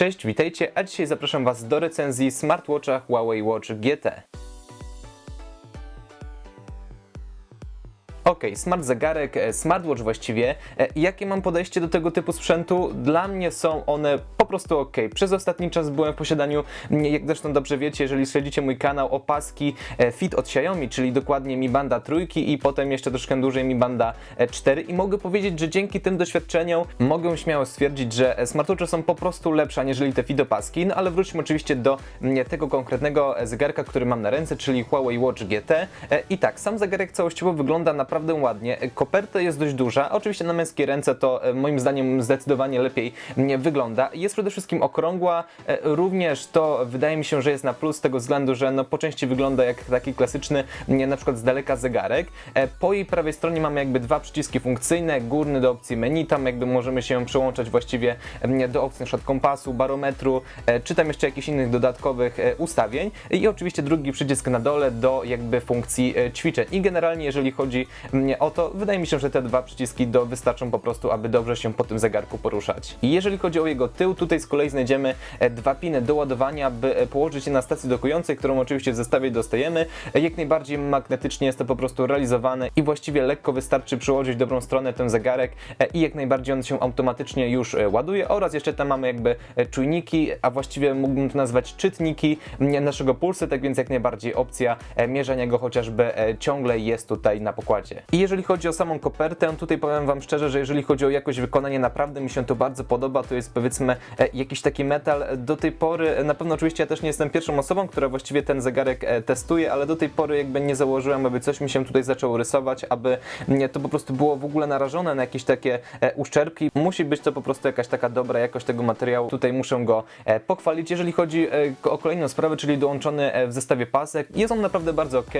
Cześć, witajcie, a dzisiaj zapraszam Was do recenzji smartwatcha Huawei Watch GT. Ok, smart zegarek, e, smartwatch właściwie. E, Jakie mam podejście do tego typu sprzętu? Dla mnie są one po prostu ok. Przez ostatni czas byłem w posiadaniu, jak zresztą dobrze wiecie, jeżeli śledzicie mój kanał, opaski e, Fit od Xiaomi, czyli dokładnie Mi Banda trójki i potem jeszcze troszkę dłużej Mi Banda e, 4 i mogę powiedzieć, że dzięki tym doświadczeniom mogę śmiało stwierdzić, że smartwatche są po prostu lepsze aniżeli te Fit opaski. No ale wróćmy oczywiście do tego konkretnego zegarka, który mam na ręce, czyli Huawei Watch GT. I tak, sam zegarek całościowo wygląda naprawdę ładnie. E, Koperta jest dość duża. Oczywiście na męskie ręce to e, moim zdaniem zdecydowanie lepiej wygląda. Jest przede wszystkim okrągła. E, Również to wydaje mi się, że jest na plus z tego względu, że no po części wygląda jak taki klasyczny, na przykład z daleka zegarek. E, Po jej prawej stronie mamy jakby dwa przyciski funkcyjne. Górny do opcji menu, tam jakby możemy się przełączać właściwie do opcji przykład kompasu, barometru, czy tam jeszcze jakichś innych dodatkowych ustawień. I oczywiście drugi przycisk na dole do jakby funkcji ćwiczeń. I generalnie jeżeli chodzi mnie o to, wydaje mi się, że te dwa przyciski do wystarczą po prostu, aby dobrze się po tym zegarku poruszać. I jeżeli chodzi o jego tył, tutaj z kolei znajdziemy e, dwa piny do ładowania, by e, położyć je na stacji dokującej, którą oczywiście w zestawie dostajemy. E, Jak najbardziej magnetycznie jest to po prostu realizowane i właściwie lekko wystarczy przyłożyć dobrą stronę ten zegarek i jak najbardziej on się automatycznie już ładuje oraz jeszcze tam mamy jakby czujniki, a właściwie mógłbym to nazwać czytniki naszego pulsu, tak więc jak najbardziej opcja mierzenia go chociażby ciągle jest tutaj na pokładzie. I jeżeli chodzi o samą kopertę, tutaj powiem Wam szczerze, że jeżeli chodzi o jakość wykonania, naprawdę mi się to bardzo podoba. To jest powiedzmy e, jakiś taki metal. Do tej pory, e, na pewno oczywiście ja też nie jestem pierwszą osobą, która właściwie ten zegarek e, testuje, ale do tej pory jakby nie założyłem, aby coś mi się tutaj zaczęło rysować, aby nie, to po prostu było w ogóle narażone na jakieś takie uszczerbki. Musi być to po prostu jakaś taka dobra jakość tego materiału. Tutaj muszę go pochwalić. Jeżeli chodzi o kolejną sprawę, czyli dołączony w zestawie pasek, jest on naprawdę bardzo ok.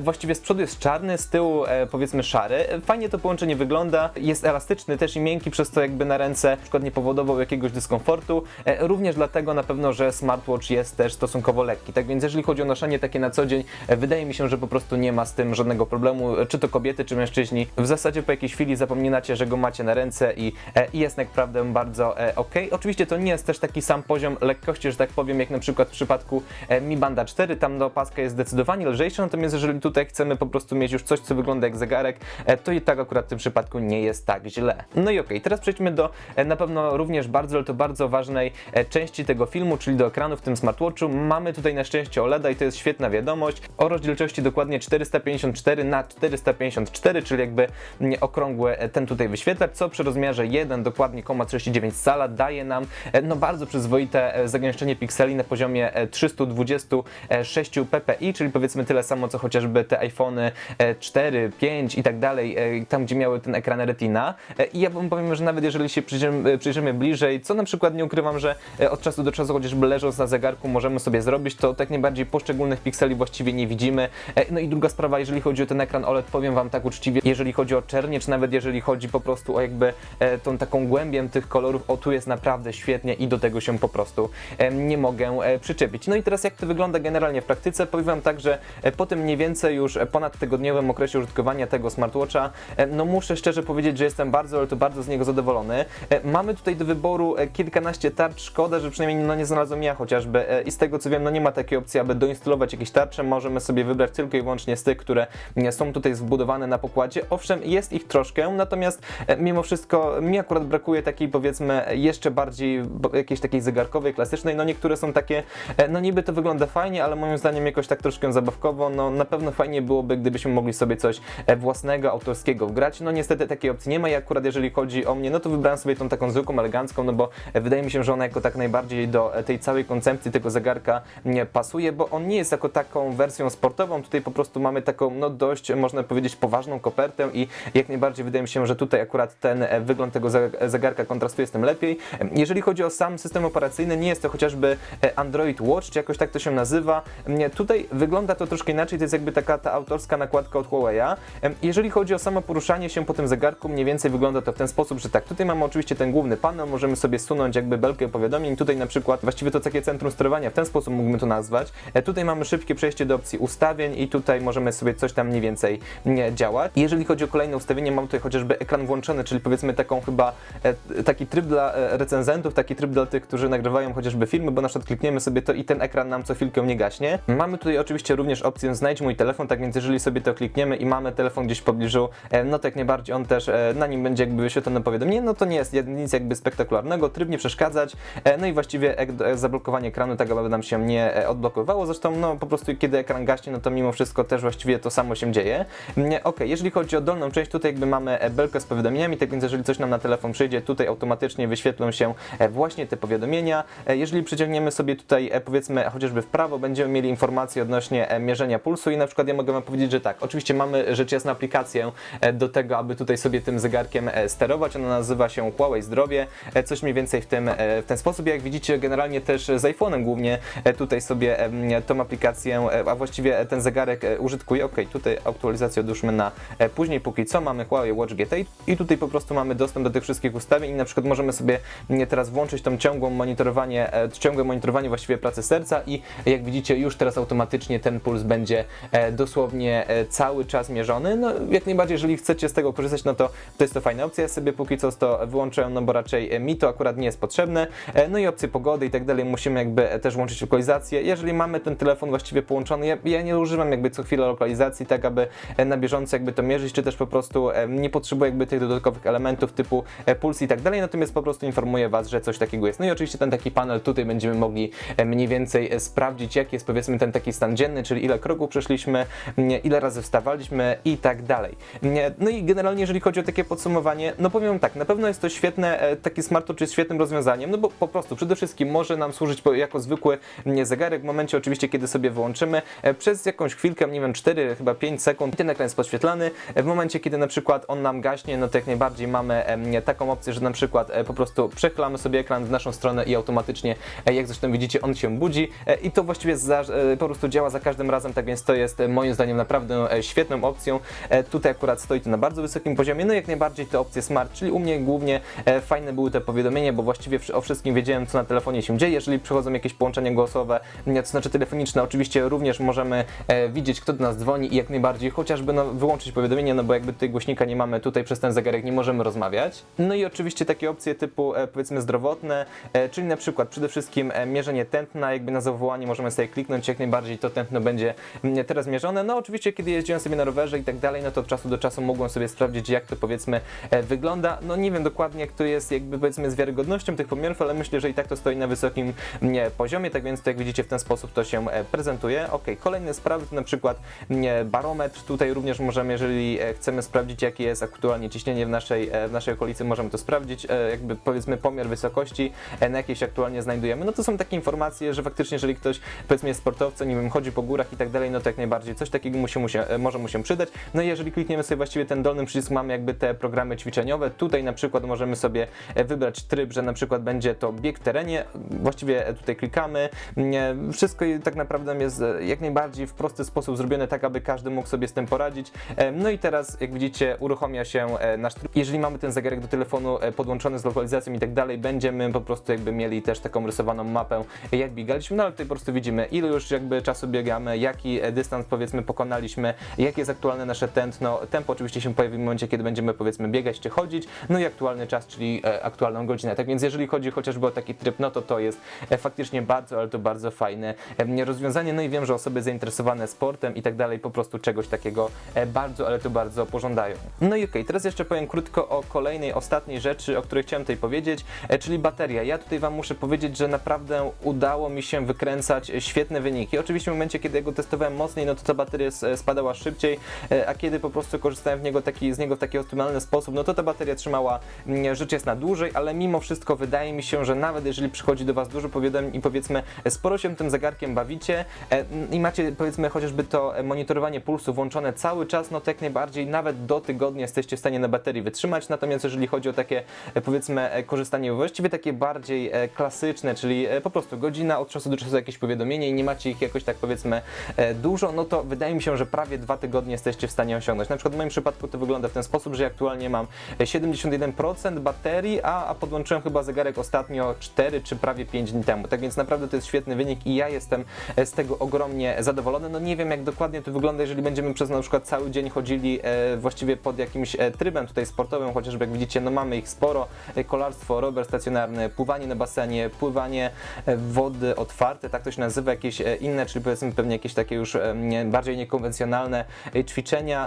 Właściwie z przodu jest czarny, z tyłu powiedzmy szary. Fajnie to połączenie wygląda. Jest elastyczny też i miękki, przez co jakby na ręce na nie powodował jakiegoś dyskomfortu. E, Również dlatego na pewno, że smartwatch jest też stosunkowo lekki. Tak więc jeżeli chodzi o noszenie takie na co dzień, e, wydaje mi się, że po prostu nie ma z tym żadnego problemu, e, czy to kobiety, czy mężczyźni. W zasadzie po jakiejś chwili zapominacie, że go macie na ręce i, i jest naprawdę bardzo ok. Oczywiście to nie jest też taki sam poziom lekkości, że tak powiem, jak na przykład w przypadku Mi Banda 4, tam do opaska jest zdecydowanie lżejsza, natomiast jeżeli tutaj chcemy po prostu mieć już coś, co wygląda jak zegarek, e, to i tak akurat w tym przypadku nie jest tak źle. No i okej, teraz przejdźmy do e, na pewno również bardzo, ale to bardzo ważnej e, części tego filmu, czyli do ekranu w tym smartwatchu. Mamy tutaj na szczęście OLEDa i to jest świetna wiadomość. O rozdzielczości dokładnie 454 na 454, czyli jakby mm, okrągły ten tutaj wyświetlacz, co przy rozmiarze 1 dokładnie 39 cala daje nam no bardzo przyzwoite zagęszczenie pikseli na poziomie e, 326 ppi, czyli powiedzmy tyle samo co chociażby te iPhony e, 4, 5 i tak dalej, e, tam gdzie miały ten ekran Retina. E, I ja wam powiem, że nawet jeżeli się przyjrzymy, e, przyjrzymy bliżej, co na przykład nie ukrywam, że od czasu do czasu chociażby leżąc na zegarku możemy sobie zrobić, to tak najbardziej poszczególnych pikseli właściwie nie widzimy. No i druga sprawa, jeżeli chodzi o ten ekran OLED, powiem wam tak uczciwie, jeżeli chodzi o czernie, czy nawet jeżeli chodzi po prostu o jakby tą taką głębię tych kolorów, o tu jest naprawdę świetnie i do tego się po prostu nie mogę przyczepić. No i teraz jak to wygląda generalnie w praktyce? Powiem wam tak, że po tym mniej więcej już ponad tygodniowym okresie użytkowania tego smartwatcha, e, no muszę szczerze powiedzieć, że jestem bardzo, ale to bardzo z niego zadowolony. E, Mamy tutaj do wyboru e, kilkanaście tarcz, szkoda, że przynajmniej no, nie znalazłem ja chociażby. I z tego co wiem, no nie ma takiej opcji, aby doinstalować jakieś tarcze, możemy sobie wybrać tylko i wyłącznie z tych, które nie są tutaj zbudowane na pokładzie. Owszem, jest ich troszkę, natomiast mimo wszystko mi akurat brakuje takiej powiedzmy jeszcze bardziej jakiejś takiej zegarkowej, klasycznej, no niektóre są takie, no niby to wygląda fajnie, ale moim zdaniem jakoś tak troszkę zabawkowo, no na pewno fajnie byłoby, gdybyśmy mogli sobie coś własnego, autorskiego wgrać, no niestety takiej opcji nie ma i akurat jeżeli chodzi o mnie, no to wybrałem sobie tą taką zwykłą, elegancką, no bo e, wydaje mi się, że ona jako tak najbardziej do e, tej całej koncepcji tego zegarka pasuje, bo on nie jest jako taką wersją sportową, tutaj po prostu mamy taką, no dość, można powiedzieć, poważną kopertę i jak najbardziej wydaje mi się, że tutaj akurat ten e, wygląd tego ze- zegarka kontrastuje z tym lepiej. E, Jeżeli chodzi o sam system operacyjny, nie jest to chociażby e, Android Watch, czy jakoś tak to się nazywa. Tutaj wygląda to troszkę inaczej, to jest jakby taka ta autorska nakładka od Huawei'a Jeżeli chodzi o samo poruszanie się po tym zegarku, mniej więcej wygląda to w ten sposób, że tak, tutaj mamy oczywiście ten główny panel, możemy sobie sunąć jakby belkę powiadomień, tutaj na przykład właściwie to takie centrum sterowania, w ten sposób mógłbym to nazwać. E, Tutaj mamy szybkie przejście do opcji ustawień i tutaj możemy sobie coś tam mniej więcej działać. Jeżeli chodzi o kolejne ustawienie, mam tutaj chociażby ekran włączony, czyli powiedzmy taką chyba e, taki tryb dla e, recenzentów, taki tryb dla tych, którzy nagrywają chociażby filmy, bo na przykład klikniemy sobie to i ten ekran nam co chwilkę nie gaśnie. Mamy tutaj oczywiście również opcję znajdź mój telefon, tak więc jeżeli sobie to klikniemy i mamy telefon gdzieś w pobliżu, e, no to jak najbardziej on też, e, na nim będzie jakby wyświetlone powiadomienie, no to nie jest nic jakby spektakularnego, tryb nie przeszkadzać, e, no i właściwie zablokowanie ekranu tak, aby nam się nie odblokowało, zresztą no po prostu kiedy ekran gaśnie, no to mimo wszystko też właściwie to samo się dzieje. Nie, ok, jeżeli chodzi o dolną część, tutaj jakby mamy belkę z powiadomieniami, tak więc jeżeli coś nam na telefon przyjdzie, tutaj automatycznie wyświetlą się właśnie te powiadomienia. Jeżeli przeciągniemy sobie tutaj powiedzmy chociażby w prawo, będziemy mieli informacje odnośnie mierzenia pulsu i na przykład ja mogę wam powiedzieć, że tak, oczywiście mamy jasna aplikację e, do tego, aby tutaj sobie tym zegarkiem e, sterować. Ona nazywa się Huawei Zdrowie, e, coś mniej więcej w, tym, w ten sposób. Jak widzicie, generalnie też z iPhone'em głównie tutaj sobie tą aplikację, a właściwie ten zegarek e, użytkuję. Ok, tutaj aktualizację odłóżmy na później, póki co mamy Huawei Watch GT i tutaj po prostu mamy dostęp do tych wszystkich ustawień i na przykład możemy sobie teraz włączyć tą ciągłą monitorowanie, ciągłe monitorowanie właściwie pracy serca i jak widzicie już teraz automatycznie ten puls będzie dosłownie cały czas mierzony. No jak najbardziej, jeżeli chcecie z tego korzystać, no to to jest to fajna opcja. Ja sobie póki co to wyłączyłem, no bo raczej e, mi to akurat nie jest potrzebne. E, No i opcje pogody i tak dalej musimy jakby e, też łączyć lokalizację. Jeżeli mamy ten telefon właściwie połączony, ja, ja nie używam jakby co chwilę lokalizacji, tak aby na bieżąco jakby to mierzyć, czy też po prostu nie potrzebuję jakby tych dodatkowych elementów typu puls i tak dalej, natomiast po prostu informuję Was, że coś takiego jest. No i oczywiście ten taki panel tutaj będziemy mogli mniej więcej sprawdzić, jaki jest powiedzmy ten taki stan dzienny, czyli ile kroków przeszliśmy, ile razy wstawaliśmy i tak dalej. No i generalnie jeżeli chodzi o takie podsumowanie, no powiem tak, na pewno jest to świetne, e, taki smartwatch jest świetnym rozwiązaniem, no bo po prostu przede wszystkim może nam służyć jako zwykły zegarek w momencie oczywiście, kiedy sobie wyłączymy e, przez jakąś chwilkę, nie wiem, 4, chyba 5 sekund, ten ekran jest podświetlany. E, W momencie, kiedy na przykład on nam gaśnie, no to jak najbardziej mamy taką opcję, że na przykład po prostu przechylamy sobie ekran w naszą stronę i automatycznie, jak zresztą widzicie, on się budzi i to właściwie za, po prostu działa za każdym razem, tak więc to jest moim zdaniem naprawdę e, świetną opcją. E, Tutaj akurat stoi to na bardzo wysokim poziomie, no jak najbardziej te opcje smart, czyli u mnie głównie e, fajne były te powiadomienia, bo właściwie o wszystkim wiedziałem, co na telefonie się dzieje. Jeżeli przychodzą jakieś połączenia głosowe, to znaczy telefoniczne, oczywiście również możemy e, widzieć, kto do nas dzwoni i jak najbardziej chociażby no, wyłączyć powiadomienie, no bo jakby tutaj głośnika nie mamy, tutaj przez ten zegarek nie możemy rozmawiać. No i oczywiście takie opcje typu powiedzmy zdrowotne, czyli na przykład przede wszystkim mierzenie tętna, jakby na zawołanie możemy sobie kliknąć, jak najbardziej to tętno będzie teraz mierzone. No oczywiście kiedy jeździłem sobie na rowerze i tak dalej, no to od czasu do czasu mogłem sobie sprawdzić, jak to powiedzmy e, wygląda. No nie wiem dokładnie, jak to jest jakby powiedzmy z wiarygodnością tych pomiarów, ale myślę, że i tak to stoi na wysokim poziomie, tak więc to jak widzicie w ten sposób to się e, prezentuje. Ok, kolejne sprawy to na przykład barometr, tutaj również możemy, jeżeli e, chcemy sprawdzić jakie jest aktualnie ciśnienie w naszej, w naszej okolicy, możemy to sprawdzić, jakby powiedzmy pomiar wysokości, na jakiej się aktualnie znajdujemy. No to są takie informacje, że faktycznie jeżeli ktoś powiedzmy jest sportowcem, nie wiem, chodzi po górach i tak dalej, no to jak najbardziej coś takiego mu się, mu się, może mu się przydać. No i jeżeli klikniemy sobie właściwie ten dolny przycisk, mamy jakby te programy ćwiczeniowe. Tutaj na przykład możemy sobie e, wybrać tryb, że na przykład będzie to bieg w terenie. Właściwie e, tutaj klikamy. Wszystko tak naprawdę jest e, jak najbardziej w prosty sposób zrobione, tak aby każdy mógł sobie z tym poradzić. No i teraz, jak widzicie, uruchamia się nasz tryb. Jeżeli mamy ten zegarek do telefonu podłączony z lokalizacją i tak dalej, będziemy po prostu jakby mieli też taką rysowaną mapę, jak biegaliśmy. No ale tutaj po prostu widzimy, ile już jakby czasu biegamy, jaki dystans powiedzmy pokonaliśmy, jakie jest aktualne nasze tętno. Tempo oczywiście się pojawi w momencie, kiedy będziemy powiedzmy biegać czy chodzić, no i aktualny czas, czyli e, aktualną godzinę. Tak więc jeżeli chodzi chociażby o taki tryb, no to to jest e, faktycznie bardzo, ale to bardzo fajne rozwiązanie. No i wiem, że osoby zainteresowane sportem i tak dalej po prostu czegoś takiego e, bardzo, ale to bardzo pożądają. No i okej, teraz jeszcze powiem krótko o kolejnej, ostatniej rzeczy, o której chciałem tutaj powiedzieć, czyli bateria. Ja tutaj Wam muszę powiedzieć, że naprawdę udało mi się wykręcać świetne wyniki. Oczywiście w momencie, kiedy ja go testowałem mocniej, no to ta bateria spadała szybciej, a kiedy po prostu korzystałem w niego taki, z niego w taki optymalny sposób, no to ta bateria trzymała mm, rzecz jasna dłużej, ale mimo wszystko wydaje mi się, że nawet jeżeli przychodzi do Was dużo powiadomień i powiedzmy e, sporo się tym zegarkiem bawicie e, i macie powiedzmy chociażby to e, monitorowanie pulsu włączone cały czas, no to jak najbardziej nawet do tygodnia jesteście w stanie na baterii wytrzymać, natomiast jeżeli chodzi o takie e, powiedzmy e, korzystanie właściwie takie bardziej e, klasyczne, czyli e, po prostu godzina od czasu do czasu jakieś powiadomienie i nie macie ich jakoś tak powiedzmy e, dużo, no to wydaje mi się, że prawie dwa tygodnie jesteście jesteście w stanie osiągnąć. Na przykład w moim przypadku to wygląda w ten sposób, że aktualnie mam 71% baterii, a, a podłączyłem chyba zegarek ostatnio 4 czy prawie 5 dni temu. Tak więc naprawdę to jest świetny wynik i ja jestem e, z tego ogromnie zadowolony. No nie wiem jak dokładnie to wygląda, jeżeli będziemy przez na przykład cały dzień chodzili e, właściwie pod jakimś e, trybem tutaj sportowym, chociażby jak widzicie, no mamy ich sporo. Kolarstwo, rower stacjonarny, pływanie na basenie, pływanie wody otwarte, tak to się nazywa, jakieś inne, czyli powiedzmy pewnie jakieś takie już bardziej niekonwencjonalne e,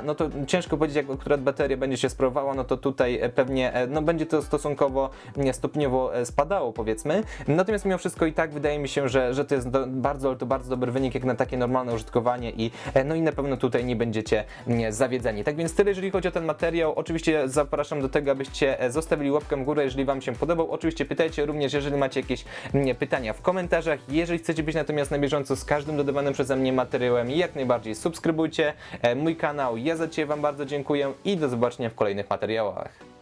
No to ciężko powiedzieć, jak akurat bateria będzie się sprawowała, no to tutaj e, pewnie e, no będzie to stosunkowo stopniowo e, spadało, powiedzmy. Natomiast mimo wszystko i tak wydaje mi się, że, że to jest do, bardzo, to bardzo dobry wynik jak na takie normalne użytkowanie i no i na pewno tutaj nie będziecie zawiedzeni. Tak więc tyle, jeżeli chodzi o ten materiał. Oczywiście zapraszam do tego, abyście zostawili łapkę w górę, jeżeli Wam się podobał. Oczywiście pytajcie również, jeżeli macie jakieś pytania w komentarzach. Jeżeli chcecie być natomiast na bieżąco z każdym dodawanym przeze mnie materiałem, jak najbardziej subskrybujcie mój kanał. Ja za Ciebie Wam bardzo dziękuję i do zobaczenia w kolejnych materiałach.